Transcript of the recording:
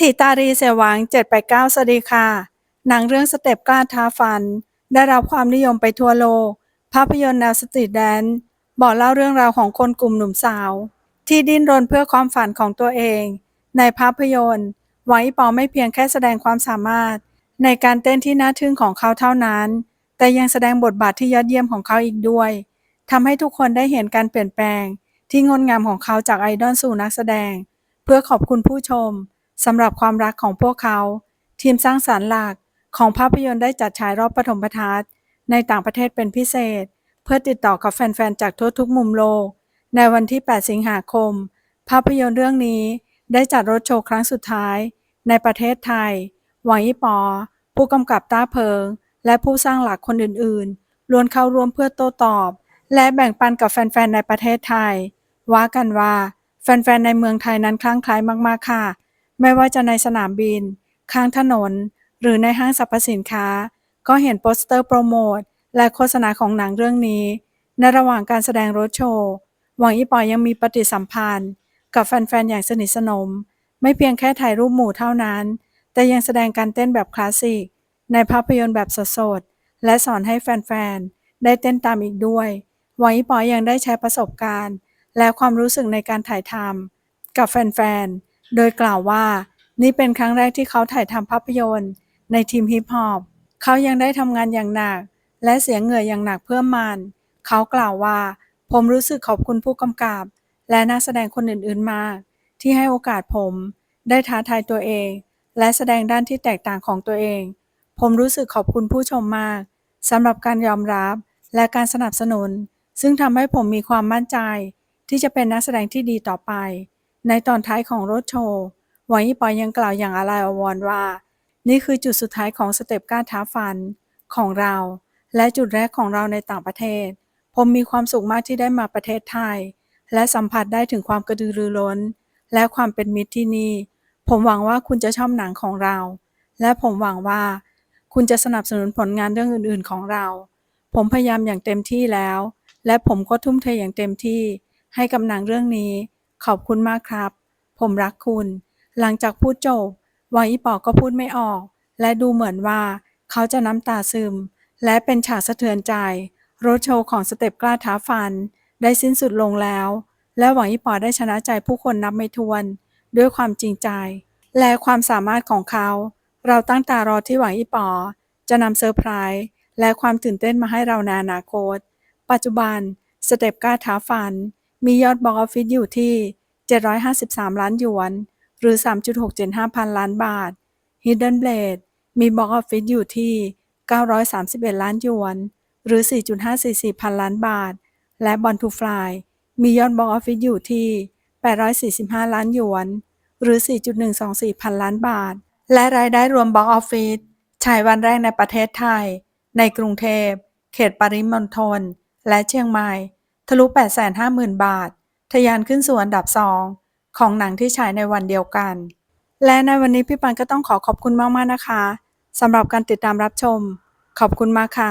ถิตารีเสวัง789สวัสดีค่ะ หนังเรื่องสเต็ปกล้าท้าฟัน ได้รับความนิยมไปทั่วโลก ภาพยนตร์แนวสตรีทแดนซ์บอกเล่าเรื่องราวของคนกลุ่มหนุ่มสาว ที่ดิ้นรนเพื่อความฝันของตัวเอง ในภาพยนตร์หวังอีปอไม่เพียงแค่แสดงความสามารถ ในการเต้นที่น่าทึ่งของเขาเท่านั้น แต่ยังแสดงบทบาทที่ยอดเยี่ยมของเขาอีกด้วยทำให้ทุกคนได้เห็นการเปลี่ยนแปลง ที่งดงามของเขาจากไอดอลสู่นักแสดง เพื่อขอบคุณผู้ชม สำหรับความรักของพวกเขา ทีมสร้างสารรค์หลักของภาพยนตร์ได้จัดฉายรอบปฐมทัศน์ในต่างประเทศเป็นพิเศษ เพื่อติดต่อกับแฟนๆ จากทั่วทุกมุมโลก ในวันที่ 8 สิงหาคม ภาพยนตร์เรื่องนี้ได้จัดรถโชว์ครั้งสุดท้าย ในประเทศไทย หวังยี่ปอ ผู้กำกับต้าเพิง และผู้สร้างหลักคนอื่นๆล้วนเข้าร่วมเพื่อโต้ตอบ และแบ่งปันกับแฟนๆ ในประเทศไทย ว่ากันว่า แฟนๆ ในเมืองไทยนั้นคลั่งไคล้มากๆ ค่ะ ไม่ว่าจะในสนามบิน ข้างถนน หรือในห้างสรรพสินค้า ก็เห็นโปสเตอร์โปรโมทและโฆษณาของหนังเรื่องนี้ ในระหว่างการแสดงรถโชว์หวังอีปอยังมีปฏิสัมพันธ์ กับแฟนๆอย่างสนิทสนม ไม่เพียงแค่ถ่ายรูปหมู่เท่านั้น แต่ยังแสดงการเต้นแบบคลาสสิกในภาพยนตร์แบบสดๆและสอนให้แฟนๆได้เต้นตามอีกด้วยหวังอีปอยังได้ใช้ประสบการณ์ และความรู้สึกในการถ่ายทำกับแฟนๆ โดยกล่าวว่า นี่เป็นครั้งแรกที่เขาถ่ายทำภาพยนตร์ ในทีมฮิปฮอปเขายังได้ทำงานอย่างหนัก และเสียเหงื่ออย่างหนักเพื่อมัน เขากล่าวว่า ผมรู้สึกขอบคุณผู้กำกับ และนักแสดงคนอื่นๆมาก ที่ให้โอกาสผม ได้ท้าทายตัวเอง และแสดงด้านที่แตกต่างของตัวเอง ผมรู้สึกขอบคุณผู้ชมมากสำหรับการยอมรับและการสนับสนุน ซึ่งทำให้ผมมีความมั่นใจ ที่จะเป็นนักแสดงที่ดีต่อไป ในตอนท้ายของรถโชว์หวังยี่ปอยังกล่าวอย่างอาลัยอวร์ว่า นี่คือจุดสุดท้ายของสเต็ปก้าท้าฟันของเรา และจุดแรกของเราในต่างประเทศ ผมมีความสุขมากที่ได้มาประเทศไทย และสัมผัสได้ถึงความกระตือรือร้น และความเป็นมิตรที่นี่ ผมหวังว่าคุณจะชอบหนังของเรา และผมหวังว่า คุณจะสนับสนุนผลงานเรื่องอื่น ๆของเรา ผมพยายามอย่างเต็มที่แล้ว และผมก็ทุ่มเทอย่างเต็มที่ ให้กับหนังเรื่องนี้ ขอบคุณมากครับ ผมรักคุณ หลังจากพูดจบหวังอีปอก็พูดไม่ออก และดูเหมือนว่าเขาจะน้ำตาซึม และเป็นฉากสะเทือนใจ รถโชว์ของสเต็ปกล้าท้าฟัน ได้สิ้นสุดลงแล้ว และหวังอีปอได้ชนะใจผู้คนนับไม่ถ้วน ด้วยความจริงใจ และความสามารถของเขา เราตั้งตารอที่หวังอีปอ จะนำเซอร์ไพรส์และความตื่นเต้นมาให้เราในอนาคต ปัจจุบันสเต็ปกล้าท้าฟัน มียอดบ็อกออฟฟิศอยู่ที่ 753 ล้านหยวน หรือ 3.675 พันล้านบาท Hidden Blade มีบ็อกออฟฟิศอยู่ที่ 931 ล้านหยวน หรือ 4.544 พันล้านบาท และ Born to Fly มียอดบ็อกออฟฟิศอยู่ที่ 845 ล้านหยวน หรือ 4.124 พันล้านบาท และรายได้รวมบ็อกออฟฟิศฉายวันแรกในประเทศไทย ในกรุงเทพ เขตปริมณฑล และเชียงใหม่ ทะลุ 850,000 บาท ทะยานขึ้นสู่อันดับ 2 ของหนังที่ฉายในวันเดียวกัน และในวันนี้พี่ปันก็ต้องขอขอบคุณมากๆนะคะสำหรับการติดตามรับชม ขอบคุณมากค่ะ